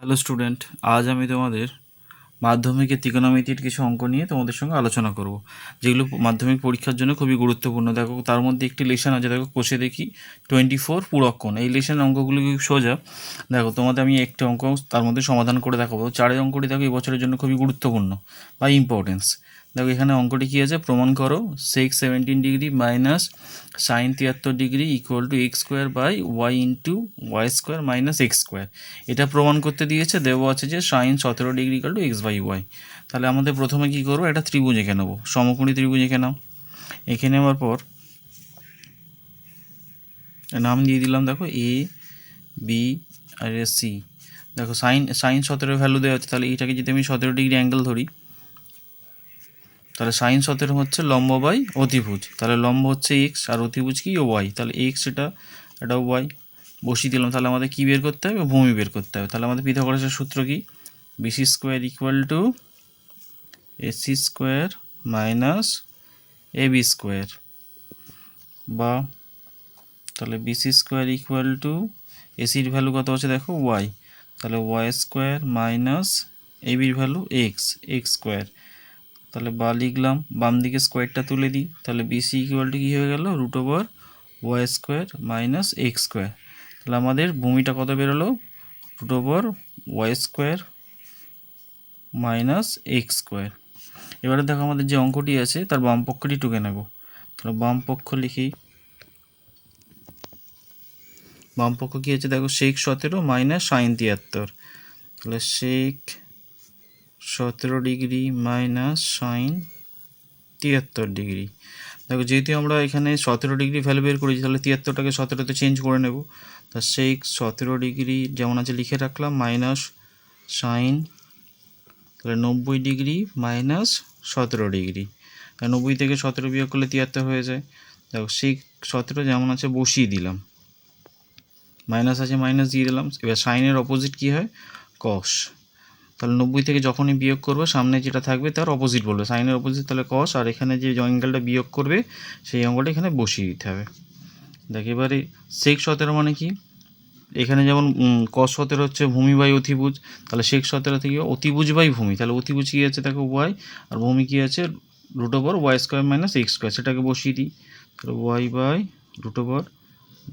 Hello student আজ আমি তোমাদের মাধ্যমিকের ত্রিকোণমিতির কিছু অঙ্ক নিয়ে তোমাদের সঙ্গে আলোচনা করব। যেগুলো মাধ্যমিক পরীক্ষার জন্য খুবই গুরুত্বপূর্ণ। দেখো, তার মধ্যে একটি লেশন আছে, দেখো, কোষে দেখি। টোয়েন্টি ফোর পুরক্ষণ এই লেশন অঙ্কগুলো সোজা। দেখো, তোমাদের আমি একটি অঙ্ক তার মধ্যে সমাধান করে দেখাবো। চারের অঙ্কটি দেখো এই বছরের জন্য খুবই গুরুত্বপূর্ণ বা ইম্পর্টেন্স দেখো এখানে অঙ্কটি কী আছে? প্রমাণ করো। Sec seventeen degree minus sine তিয়াত্তর degree equal to X square by Y into Y square minus X square এটা প্রমাণ করতে দিয়েছে। দেবো আছে যে সাইন সতেরো degree equal to X by Y তাহলে আমাদের প্রথমে কী করব? একটা ত্রিভুজ এঁকে নেব। সমকোণী ত্রিভুজ এঁকে নাও। এঁকে নেওয়ার পর নাম দিয়ে দিলাম, দেখো এ বি আর সি দেখো সাইন সাইন সতেরো ভ্যালু দেওয়া হচ্ছে তাহলে এইটাকে যদি আমি সতেরো ডিগ্রি অ্যাঙ্গেল ধরি তাহলে সাইন সতেরো হচ্ছে লম্ব বাই অতিভুজ। তাহলে লম্ব হচ্ছে এক্স আর অতিভুজ কি? ওয়াই তাহলে এক্স এটা এটা ওয়াই বসিয়ে দিলাম, তাহলে আমাদের কী বের করতে হবে? ভূমি বের করতে হবে। তাহলে আমাদের পিথাগোরাসের সূত্র কি? BC square equal to AC square minus A B square বা, তাহলে বিসি স্কোয়ার ইকুয়াল টু এসির ভ্যালু কত আছে দেখো? ওয়াই তাহলে ওয়াই স্কোয়ার মাইনাস এ বির ভ্যালু এক্স এক্স স্কোয়ার তাহলে বা লিখলাম, বাম দিকে স্কোয়ারটা তুলে দিই, তাহলে বিসি ইকুয়াল টু কী হয়ে গেল? Root over Y square minus X square তাহলে আমাদের ভূমিটা কত বেরোলো? Root over Y square minus X square এবারে দেখো আমাদের যে অঙ্কটি আছে, তার বাম পক্ষটি টুকে নেব। তাহলে বাম পক্ষ লিখি। বাম পক্ষ কী আছে দেখো শেখ সতেরো মাইনাস সাইন তিয়াত্তর। তাহলে শেখ সতেরো ডিগ্রি মাইনাস সাইন তিয়াত্তর ডিগ্রি। দেখো, যেহেতু আমরা এখানে সতেরো ডিগ্রি ভ্যালু বের করেছি, তাহলে তিয়াত্তরটাকে সতেরোতে চেঞ্জ করে নেব। তা সেই সতেরো ডিগ্রি যেমন আছে লিখে রাখলাম, মাইনাস সাইন, তাহলে নব্বই ডিগ্রি মাইনাস সতেরো ডিগ্রি। নব্বই থেকে সতেরো বিয়োগ করলে তিয়াত্তর হয়ে যায়। দেখো, সেই সতেরো যেমন আছে বসিয়ে দিলাম। মাইনাস আছে, মাইনাস দিয়ে দিলাম। এবার সাইনের অপোজিট কী হয়? কস তাহলে নব্বই থেকে যখনই বিয়োগ করবে, সামনে যেটা থাকবে তার অপোজিট বলবে। সাইনের অপোজিট তাহলে কস আর এখানে যে অ্যাঙ্গেলটা বিয়োগ করবে, সেই অঙ্গটা এখানে বসিয়ে দিতে হবে। দেখ, এবারে শেখ সতেরো মানে কি? এখানে যেমন কস সতেরো হচ্ছে ভূমি বাই অতিভুজ, তাহলে শেখ সতেরো থেকে অতিভুজ বাই ভূমি, তাহলে অতিভুজ কী আছে? তাকে ওয়াই আর ভূমি কী আছে? Root over Y square minus X square সেটাকে বসিয়ে দিই। তাহলে Y by root over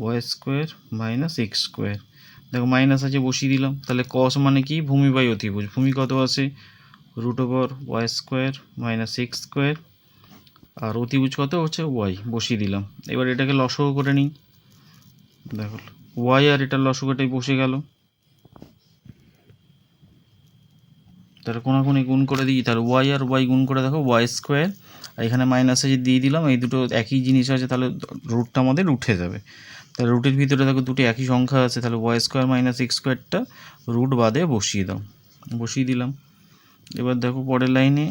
Y square minus X square দেখো মাইনাস আছে বসিয়ে দিলাম। তাহলে কস মানে কি? ভূমি বাই অতিভুজ। ভূমি কত আছে root over Y square minus X square আর অতিভুজ কত? হচ্ছে ওয়াই বসিয়ে দিলাম। এবার এটাকে লসও করে নিই। দেখো ওয়াই আর এটার লসগোটাই বসে গেল। তাহলে কোনাকুনি গুণ করে দিই। তাহলে ওয়াই আর ওয়াই গুণ করে দেখো ওয়াই স্কোয়ার আর এখানে মাইনাসে যে দিয়ে দিলাম। এই দুটো একই জিনিস আছে, তাহলে রুটটা আমাদের উঠে যাবে। তাহলে রুটের ভিতরে দেখো দুটো একই সংখ্যা আছে, তাহলে ওয়াই স্কোয়ার মাইনাস এক্স স্কোয়ারটা রুট বাদে বসিয়ে দাও। বসিয়ে দিলাম। এবার দেখো পরের লাইনে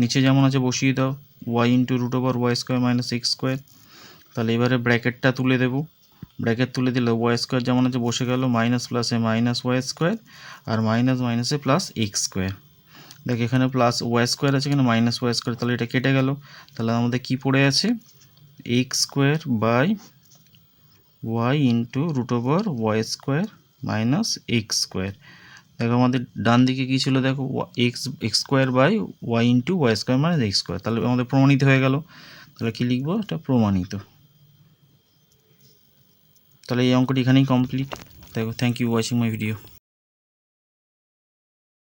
নিচে যেমন আছে বসিয়ে দাও Y into root over Y square minus X square তাহলে এবারে ব্র্যাকেটটা তুলে দেবো। ব্র্যাকেট তুলে দিলে ওয়াই স্কোয়ার যেমন আছে বসে গেল মাইনাস প্লাসে মাইনাস ওয়াই স্কোয়ার আর মাইনাস মাইনাসে প্লাস এক্স স্কোয়ার দেখ এখানে প্লাস ওয়াই স্কোয়ার আছে, এখানে মাইনাস ওয়াই স্কোয়ার তাহলে এটা কেটে গেল। তাহলে আমাদের কি পড়ে আছে? X square by Y into root over Y square minus X square. দেখো আমাদের ডান দিকে কী ছিল? দেখো, X X square by Y into Y square minus X square. তাহলে আমাদের প্রমাণিত হয়ে গেল। তাহলে কী লিখব? এটা প্রমাণিত। তাহলে এই অঙ্কটি এখানেই কমপ্লিট দেখো thank you watching my video